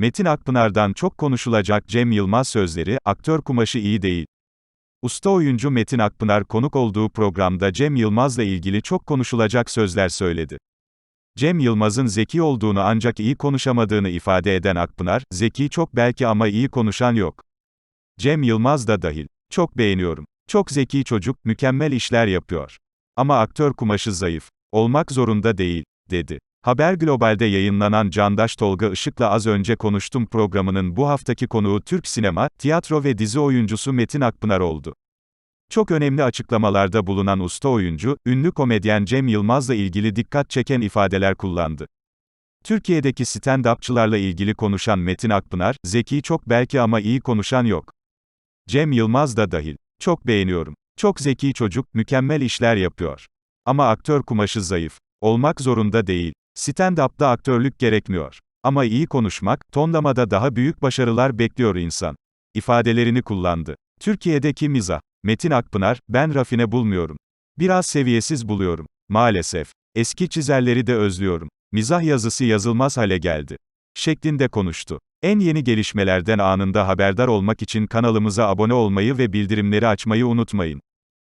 Metin Akpınar'dan çok konuşulacak Cem Yılmaz sözleri, aktör kumaşı iyi değil. Usta oyuncu Metin Akpınar konuk olduğu programda Cem Yılmaz'la ilgili çok konuşulacak sözler söyledi. Cem Yılmaz'ın zeki olduğunu ancak iyi konuşamadığını ifade eden Akpınar, zeki çok belki ama iyi konuşan yok. Cem Yılmaz da dahil. Çok beğeniyorum. Çok zeki çocuk, mükemmel işler yapıyor. Ama aktör kumaşı zayıf. Olmak zorunda değil, dedi. Haber Global'de yayınlanan Candaş Tolga Işık'la az önce konuştum programının bu haftaki konuğu Türk sinema, tiyatro ve dizi oyuncusu Metin Akpınar oldu. Çok önemli açıklamalarda bulunan usta oyuncu, ünlü komedyen Cem Yılmaz'la ilgili dikkat çeken ifadeler kullandı. Türkiye'deki stand-upçılarla ilgili konuşan Metin Akpınar, zeki çok belki ama iyi konuşan yok. Cem Yılmaz da dahil. Çok beğeniyorum. Çok zeki çocuk, mükemmel işler yapıyor. Ama aktör kumaşı zayıf. Olmak zorunda değil. Stand-up'ta aktörlük gerekmiyor. Ama iyi konuşmak, tonlamada daha büyük başarılar bekliyor insan. İfadelerini kullandı. Türkiye'deki mizah. Metin Akpınar, ben rafine bulmuyorum. Biraz seviyesiz buluyorum. Maalesef. Eski çizerleri de özlüyorum. Mizah yazısı yazılmaz hale geldi. Şeklinde konuştu. En yeni gelişmelerden anında haberdar olmak için kanalımıza abone olmayı ve bildirimleri açmayı unutmayın.